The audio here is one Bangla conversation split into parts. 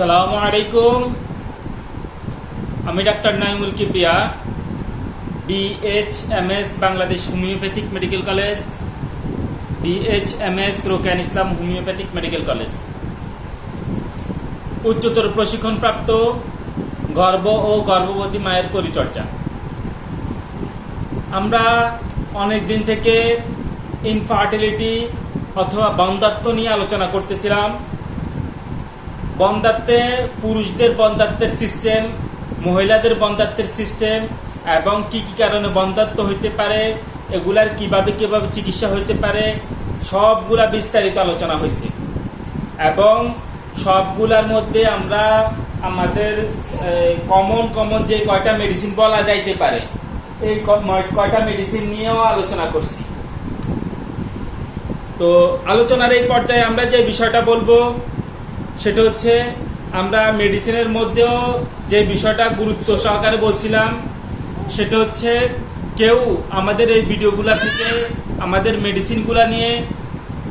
আসসালামু আলাইকুম আমি doctor Naimul Kibria DHMS Bangladesh homeopathic medical college. DHMS Rokon Islam homeopathic medical college. উচ্চতর প্রশিক্ষণপ্রাপ্ত গর্ভ ও গর্ভবতী মায়ের পরিচর্যা। আমরা অনেক দিন থেকে ইনফার্টিলিটি অথবা বন্ধাত্ব নিয়ে আলোচনা করতেছিলাম। বন্ধাত্বে পুরুষদের বন্ধাত্বের সিস্টেম মহিলাদের বন্ধাত্বের সিস্টেম এবং কি কি কারণে বন্ধাত্ব হইতে পারে, এগুলার কীভাবে কীভাবে চিকিৎসা হইতে পারে, সবগুলা বিস্তারিত আলোচনা হয়েছে এবং সবগুলার মধ্যে আমরা আমাদের কমন কমন যে কয়টা মেডিসিন বলা যাইতে পারে, এই কয়টা মেডিসিন নিয়েও আলোচনা করছি। তো আলোচনার এই পর্যায়ে আমরা যে বিষয়টা বলব সেটা হচ্ছে আমরা মেডিসিনের মধ্যেও যে বিষয়টা গুরুত্ব সহকারে বলছিলাম, সেটা হচ্ছে কেউ আমাদের এই ভিডিওগুলা থেকে আমাদের মেডিসিনগুলা নিয়ে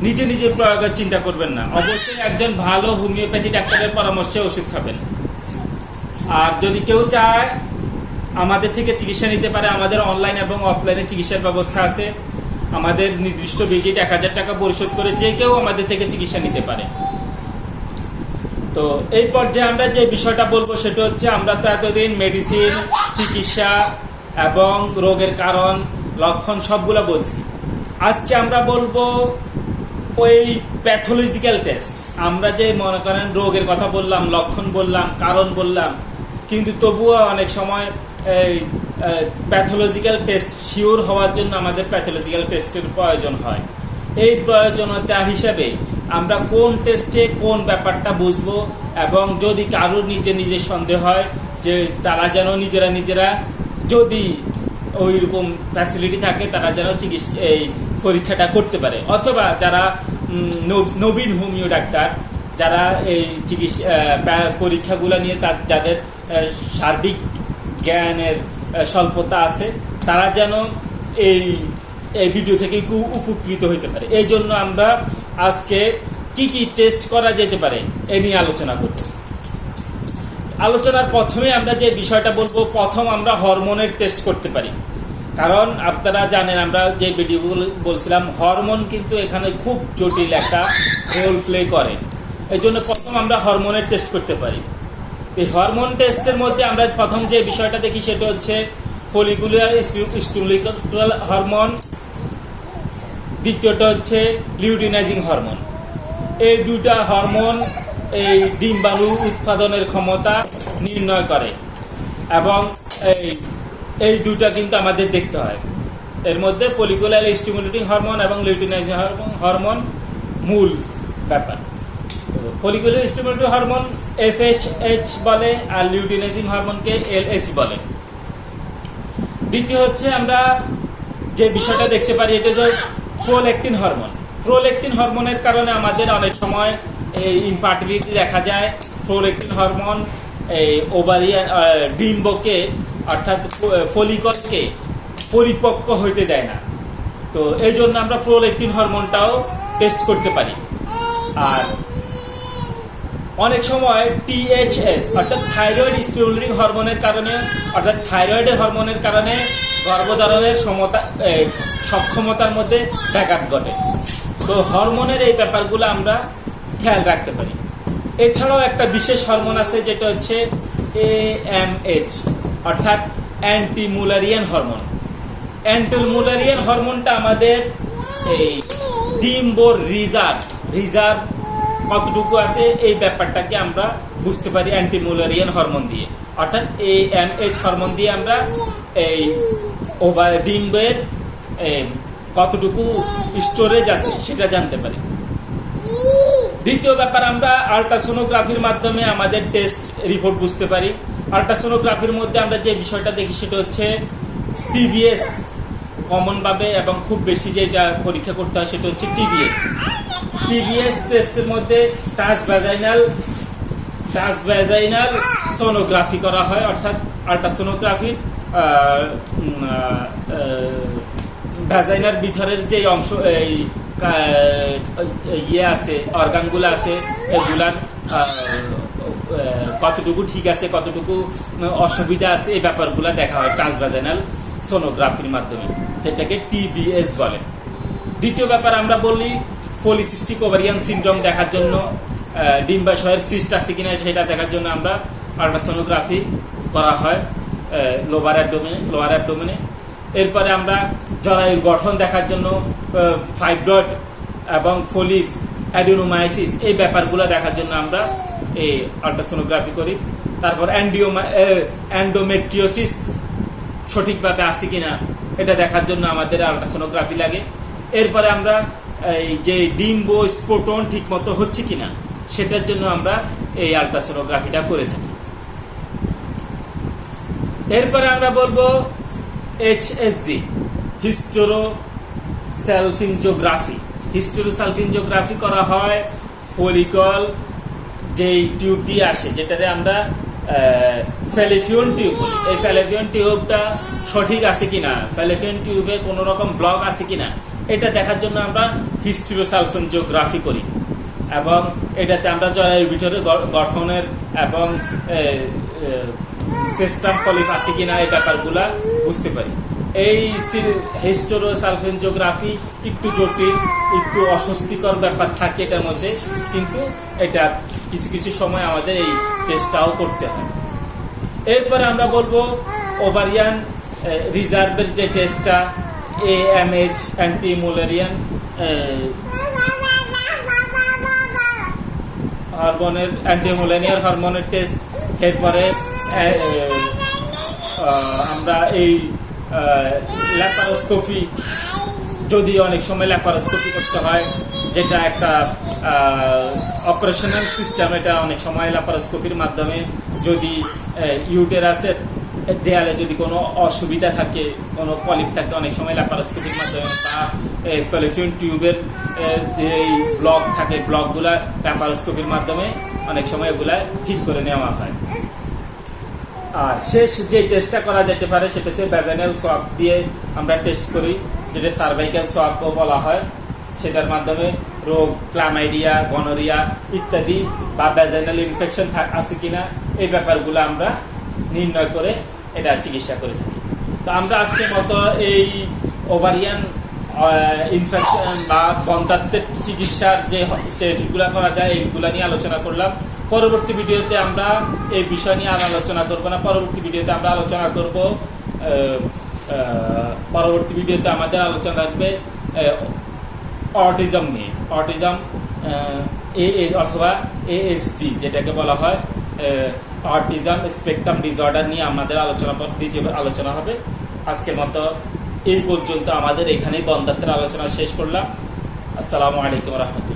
নিজে নিজে প্রয়োগের চিন্তা করবেন না। অবশ্যই একজন ভালো হোমিওপ্যাথি ডাক্তারের পরামর্শে ওষুধ খাবেন। আর যদি কেউ চায় আমাদের থেকে চিকিৎসা নিতে পারে, আমাদের অনলাইন এবং অফলাইনে চিকিৎসার ব্যবস্থা আছে। আমাদের নির্দিষ্ট ভিজিট এক হাজার টাকা পরিশোধ করে যে কেউ আমাদের থেকে চিকিৎসা নিতে পারে। তো এই পর্যায়ে আমরা যে বিষয়টা বলব সেটা হচ্ছে আমরা তো এতদিন মেডিসিন চিকিৎসা এবং রোগের কারণ, লক্ষণ সবগুলো বলছি। আজকে আমরা বলব ওই প্যাথোলজিক্যাল টেস্ট আমরা যে মনে করেন রোগের কথা বললাম, লক্ষণ বললাম, কারণ বললাম, কিন্তু তবুও অনেক সময় এই প্যাথোলজিক্যাল টেস্ট শিওর হওয়ার জন্য আমাদের প্যাথোলজিক্যাল টেস্টের প্রয়োজন হয়। এই প্রয়োজনতা হিসাবে আমরা কোন টেস্টে কোন ব্যাপারটা বুঝব এবং যদি কারোর নিজে নিজে সন্দেহ হয় যে তারা যেন নিজেরা নিজেরা যদি ওই রকম ফ্যাসিলিটি থাকে, তারা যেন চিকিৎসা, এই পরীক্ষাটা করতে পারে। অথবা যারা নব- নবীন হোমিও ডাক্তার, যারা এই চিকিৎসা পরীক্ষাগুলো নিয়ে তার, যাদের সার্বিক জ্ঞানের স্বল্পতা আছে, তারা যেন এই ভিডিও থেকে উপকৃত হতে পারে। এই জন্য আমরা আজকে কি কি টেস্ট করা যেতে পারে, এ নিয়ে আলোচনা করব আলোচনার প্রথমে আমরা যে বিষয়টা বলব, প্রথম আমরা হরমোনের টেস্ট করতে পারি। কারণ আপনারা জানেন, আমরা যে ভিডিওগুলো বলছিলাম, হরমোন কিন্তু এখানে খুব জটিল একটা রোল প্লে করে। এই জন্য প্রথম আমরা হরমোনের টেস্ট করতে পারি। এই হরমোন টেস্টের মধ্যে আমরা প্রথম যে বিষয়টা দেখি, সেটা হচ্ছে ফলিকুলার স্টুলিকাল হরমোন। দ্বিতীয়টা হচ্ছে লিউটিনাইজিং হরমোন। এই দুইটা হরমোন এই ডিম্বাণু উৎপাদনের ক্ষমতা নির্ণয় করে এবং এই এই দুইটা কিন্তু আমাদের দেখতে হয়। এর মধ্যে পলিকুলার স্টিমুলেটিং হরমোন এবং লিউটিনাইজিং হরমোন হরমোন মূল ব্যাপার। পলিকুলার স্টিমুলেটিং হরমোন এফএসএইচ বলে আর লিউটিনাইজিং হরমোনকে এল এইচ বলে। দ্বিতীয় হচ্ছে আমরা যে বিষয়টা দেখতে পারি, এটা হচ্ছে প্রোলেকটিন হরমোন প্রোলেকটিন হরমোনের কারণে আমাদের অনেক সময় এই ইনফার্টিলিটি দেখা যায়। প্রোলেকটিন হরমোন এই ওভারিয়ান ডিম্বকে অর্থাৎ ফলিকলকে পরিপক্ক হইতে দেয় না। তো এই জন্য আমরা প্রোলেকটিন হরমোনটাও টেস্ট করতে পারি। আর অনেক সময় টিএইচএস অর্থাৎ থাইরয়েড স্টিমুলেটিং হরমোনের কারণে, অর্থাৎ থাইরয়েডের হরমোনের কারণে গর্ভধারণের সমতা সক্ষমতার মধ্যে ব্যাঘাত ঘটে। তো হরমোনের এই ব্যাপারগুলো আমরা খেয়াল রাখতে পারি। এছাড়াও একটা বিশেষ হরমোন আছে, যেটা হচ্ছে এএমএইচ অর্থাৎ অ্যান্টিমুলারিয়ান হরমোন অ্যান্টিমুলারিয়ান হরমোনটা আমাদের এই ডিম্বোর রিজার্ভ রিজার্ভ কতটুকু আছে এই ব্যাপারটাকে আমরা বুঝতে পারি অ্যান্টিমুলারিয়ান হরমোন দিয়ে। অর্থাৎ এই এম এইচ হরমোন দিয়ে আমরা এই ওভার ডিম্বের এ, কতটুকু স্টোরেজ আছে সেটা জানতে পারি। দ্বিতীয় ব্যাপার আমরা আল্ট্রাসোনোগ্রাফির মাধ্যমে আমাদের টেস্ট রিপোর্ট বুঝতে পারি। আল্ট্রাসোনোগ্রাফির মধ্যে আমরা যে বিষয়টা দেখি সেটা হচ্ছে টিভিএস কমনভাবে এবং খুব বেশি যেটা পরীক্ষা করতে হয় সেটা হচ্ছে টিভিএস টিভিএস টেস্টের মধ্যে ট্রান্সভ্যাজাইনাল ট্রান্সভ্যাজাইনাল সোনোগ্রাফি করা হয়, অর্থাৎ আল্ট্রাসোনোগ্রাফির ভ্যাজাইনার ভিতরের যে অংশ, এই ইয়ে আছে অর্গানগুলো আছে এগুলার কতটুকু ঠিক আছে, কতটুকু অসুবিধা আছে, এই ব্যাপারগুলো দেখা হয় ট্রান্সভাজেনাল সোনোগ্রাফির মাধ্যমে, যেটাকে টিবিএস বলে। দ্বিতীয় ব্যাপার আমরা বলি পলিসিস্টিক ওভারিয়ান সিনড্রোম দেখার জন্য ডিম্বাশয়ের সিস্ট আছে কিনা সেটা দেখার জন্য আমরা আল্ট্রাসোনোগ্রাফি করা হয় লোয়ার অ্যাবডোমেনে লোয়ার অ্যাবডোমেনে এরপরে আমরা জরায়ুর গঠন দেখার জন্য ফাইব্রয়েড এবং ফলিক অ্যাডিনোমাইসিস এই ব্যাপারগুলো দেখার জন্য আমরা এই আল্ট্রাসোনোগ্রাফি করি। তারপর অ্যান্ডিওমা অ্যান্ডোমেট্রিওসিস সঠিকভাবে আছে কিনা, এটা দেখার জন্য আমাদের আল্ট্রাসোনোগ্রাফি লাগে। এরপরে আমরা এই যে ডিম্ব স্ফোটন ঠিক মতো হচ্ছে কিনা, সেটার জন্য আমরা এই আল্ট্রাসোনোগ্রাফিটা করে থাকি। এরপরে আমরা বলব এইচএসজি হিস্টোরো সেলফিনজোগ্রাফি হিস্টোরো সেলফিনজোগ্রাফি করা হয় ফলিকল যেই টিউব দিয়ে আসে, যেটাতে আমরা ফ্যালেফিয়ন টিউব, এই ফ্যালেফিয়ন টিউবটা সঠিক আছে কিনা ফ্যালেফিয়ন টিউবে কোনো রকম ব্লক আছে কিনা এটা দেখার জন্য আমরা হিস্টোরোসালফেনজিওগ্রাফি করি। এবং এটাতে আমরা জরায়ুর ভিতরে গঠনের এবং সিস্টেম ফলিক আছে কিনা এই ব্যাপারগুলা বুঝতে পারি। এই হিস্টোরোসালফেনজিওগ্রাফি একটু জটিল, একটু অস্বস্তিকর ব্যাপার থাকে এটার মধ্যে, কিন্তু এটা কিছু কিছু সময় আমাদের এই টেস্টটাও করতে হয়। এরপরে আমরা বলব ওভারিয়ান রিজার্ভের যে টেস্টটা এইচ অ্যান্টি মুলেরিয়ান হরমোনের অ্যান্টি মুলেরিয়ান হরমোনের টেস্ট এরপরে আমরা এই ল্যাপারোস্কোপি যদি অনেক সময় ল্যাপারোস্কোপি করতে হয়, যেটা একটা অপারেশনাল সিস্টেম এটা অনেক সময় ল্যাপারোস্কোপির মাধ্যমে যদি ইউটেরাসের দেয়ালে যদি কোনো অসুবিধা থাকে, কোনো পলিপ থাকে, অনেক সময় ল্যাপারোস্কোপির মাধ্যমে বা ফেলিফিউন টিউবের এই ব্লক থাকে ব্লকগুলা ল্যাপারোস্কোপির মাধ্যমে অনেক সময় এগুলা ঠিক করে নেওয়া হয়। আর শেষ যে টেস্টটা করা যেতে পারে, সেটা হচ্ছে ব্যাজানাল সোয়াব দিয়ে আমরা টেস্ট করি, যেটা সার্ভাইকাল সোয়াবও বলা হয়। সেটার মাধ্যমে রোগ ক্লামাইডিয়া গনোরিয়া ইত্যাদি বা ব্যাজানাল ইনফেকশন আছে কিনা, এই ব্যাপারগুলো আমরা নির্ণয় করে এটা চিকিৎসা করে থাকি। তো আমরা আজকে মতো এই ওভারিয়ান ইনফেকশন বা বন্ধাত্বের চিকিৎসার যে যেগুলো করা যায়, এইগুলা নিয়ে আলোচনা করলাম। পরবর্তী ভিডিওতে আমরা এই বিষয় নিয়ে আর আলোচনা করব না। পরবর্তী ভিডিওতে আমরা আলোচনা করব পরবর্তী ভিডিওতে আমাদের আলোচনা থাকবে অটিজম নিয়ে। অটিজম এ অথবা এএসডি যেটাকে বলা হয়। অটিজম স্পেকট্রাম ডিসঅর্ডার নিয়ে আমাদের আলোচনা দ্বিতীয় আলোচনা হবে। আজকের মতো এই পর্যন্ত আমাদের এখানেই বন্ধাত্মের আলোচনা শেষ করলাম। আসসালামু আলাইকুম রহমতুল্লাহ।